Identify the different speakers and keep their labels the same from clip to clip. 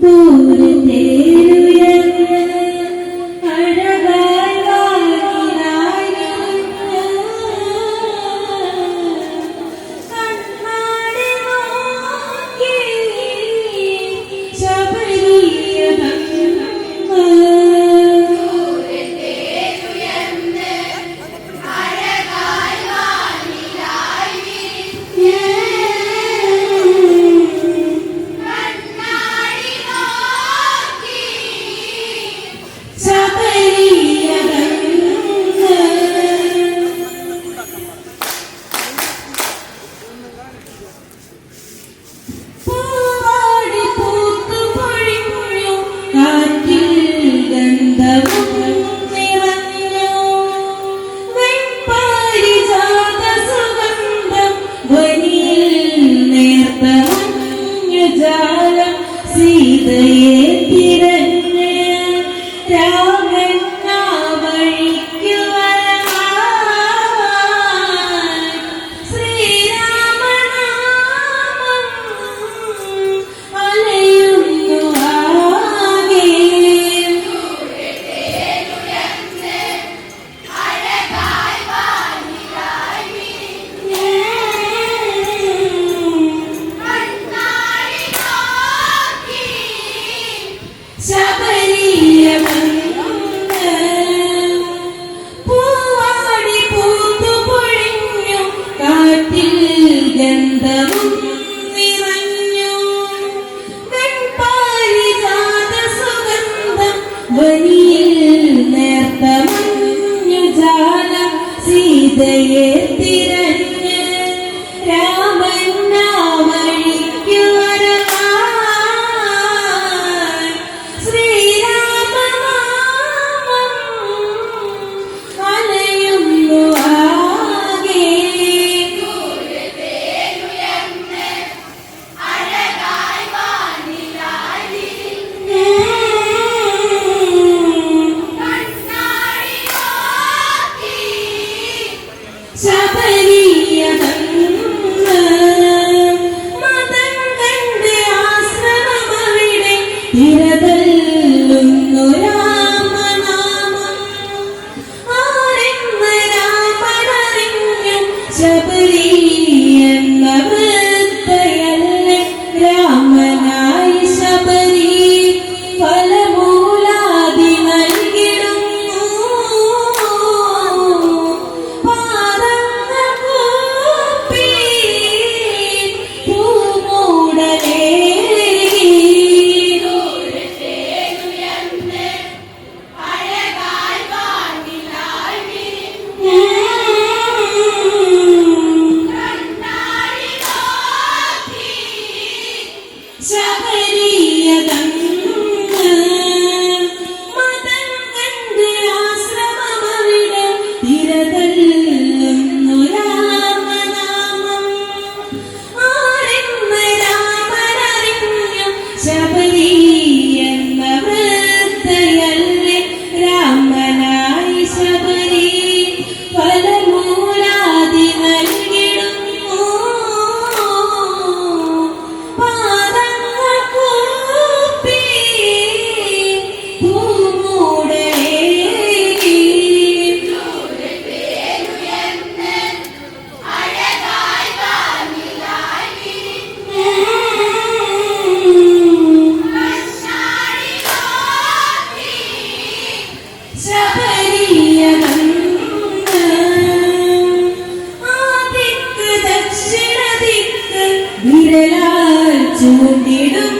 Speaker 1: പൂവാടി മുന്നിടും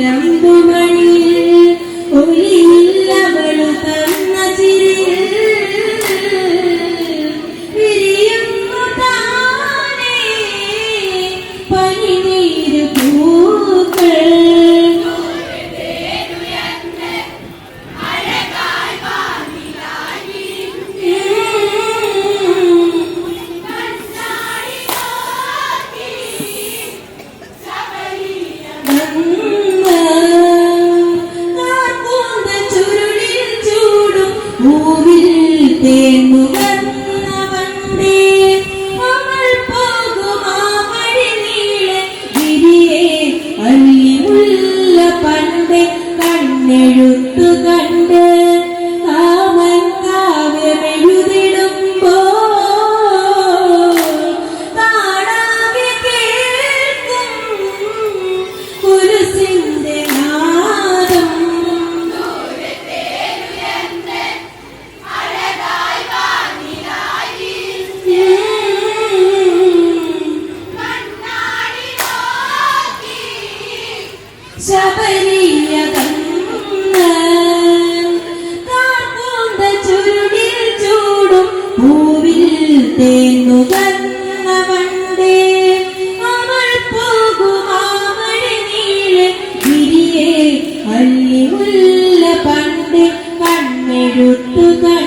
Speaker 1: yang. được tư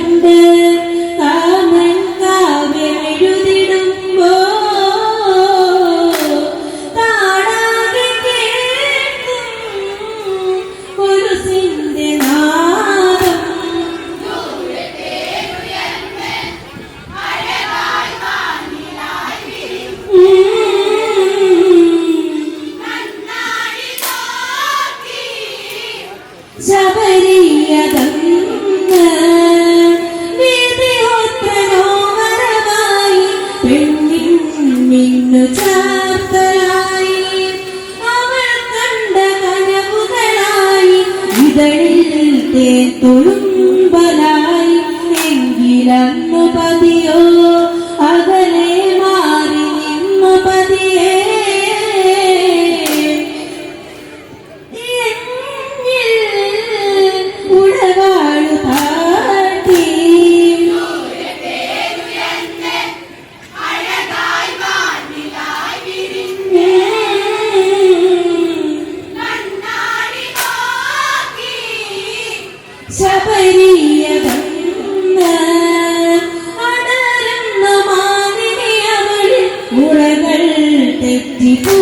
Speaker 1: കൊണ്ടു ചാർത്തലായി അവൾ കണ്ട ശബരിയവന്ന് അടരുന്ന മാനിനെ അവൾ മുളകൾ തെറ്റിപ്പോ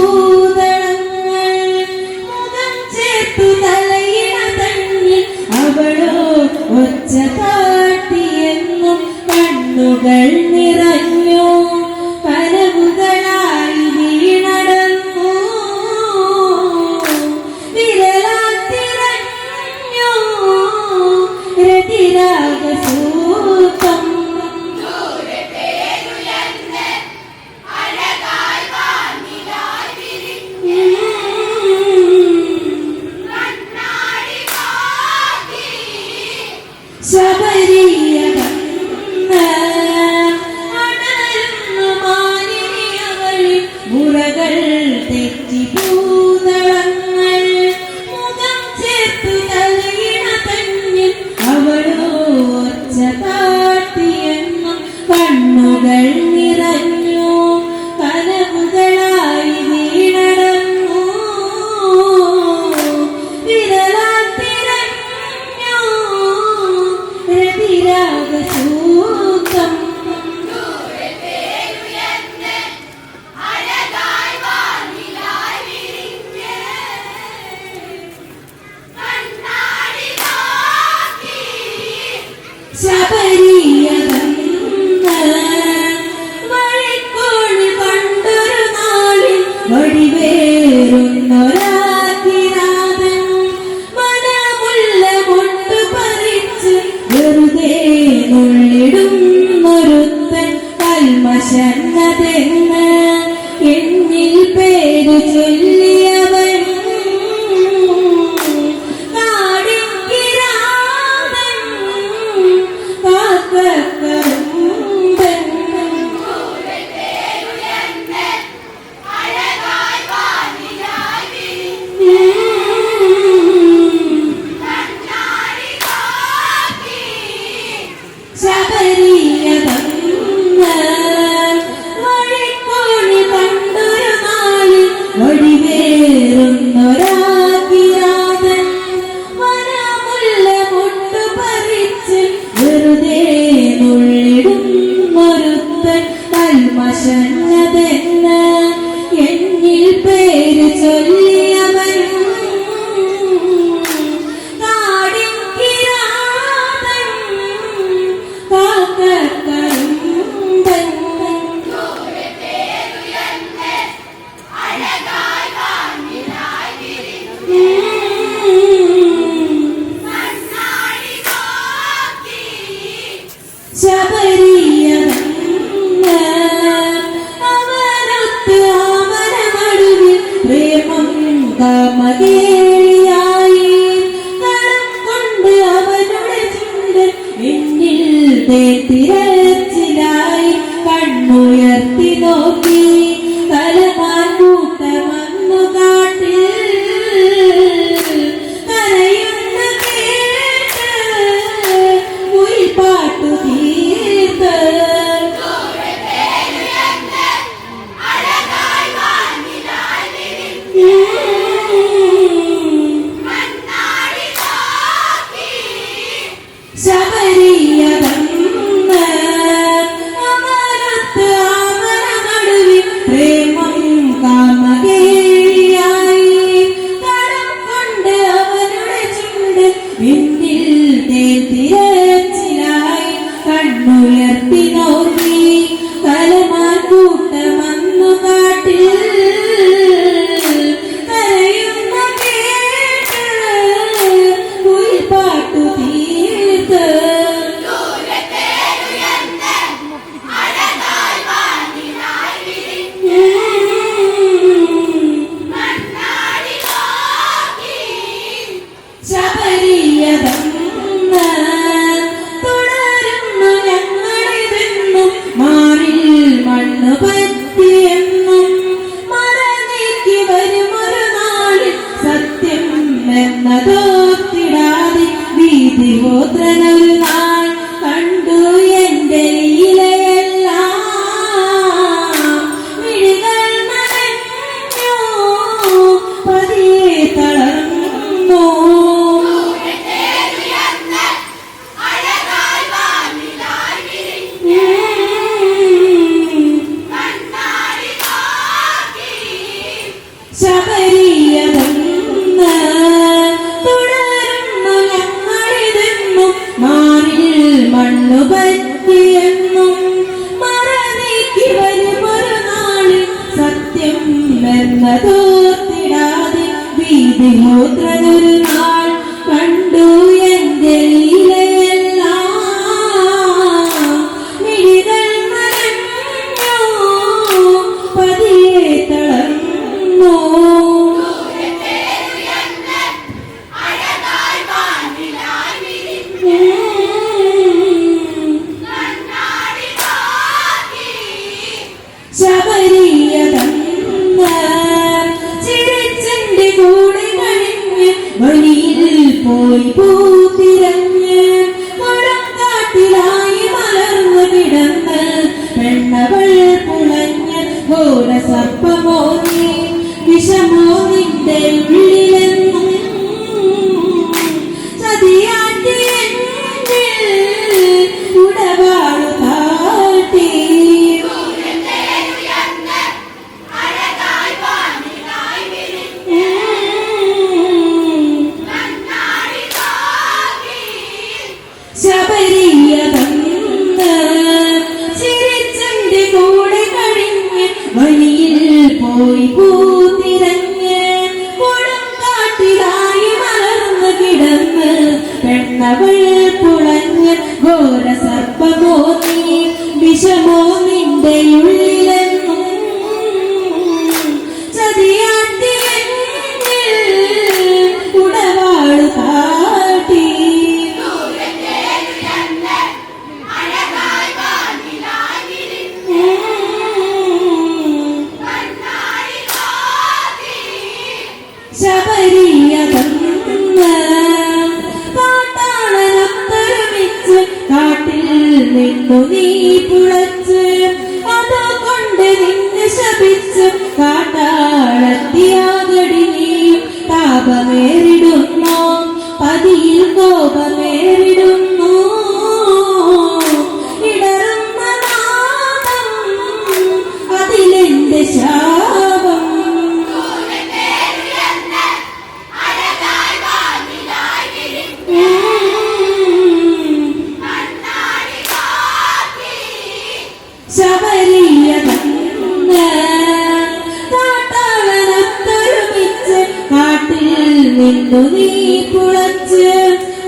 Speaker 1: നിന്നു നീ പുളച്ച്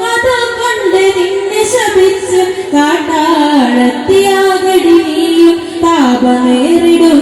Speaker 1: അതാ കണ്ട് നിന്നെ ശപിച്ച് കാട്ടാളത്തിയാകടി നീയും താപമേറിടും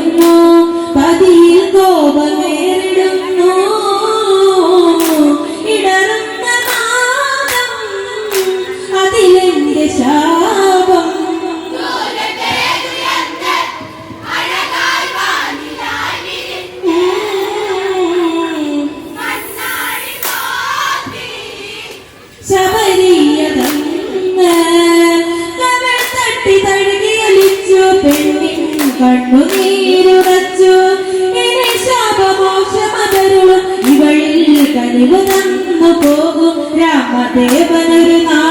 Speaker 1: പോകും രാമദേവനൊരു നാൾ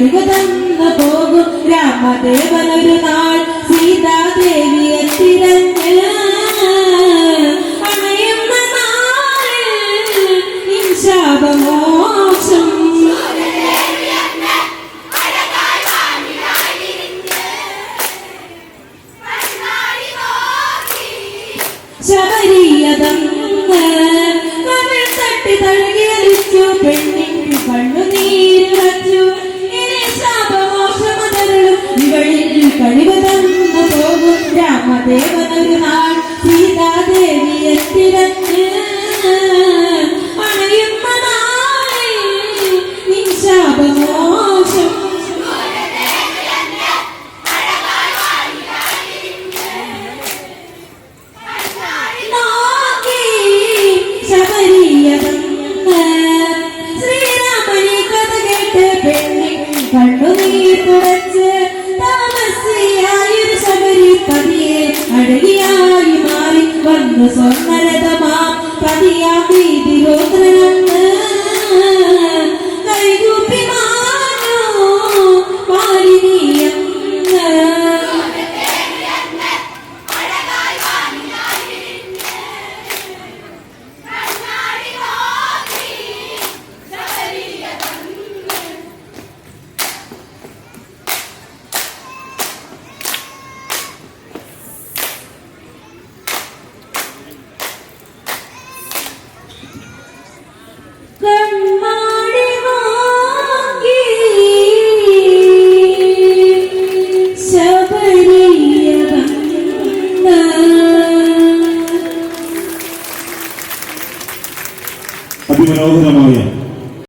Speaker 1: നൽകുതന്നു പോകും. രാമദേവനൊരു നാൾ സീതാദേവി എത്തിരം ದೇವನಲ್ಲಿ ನಾವು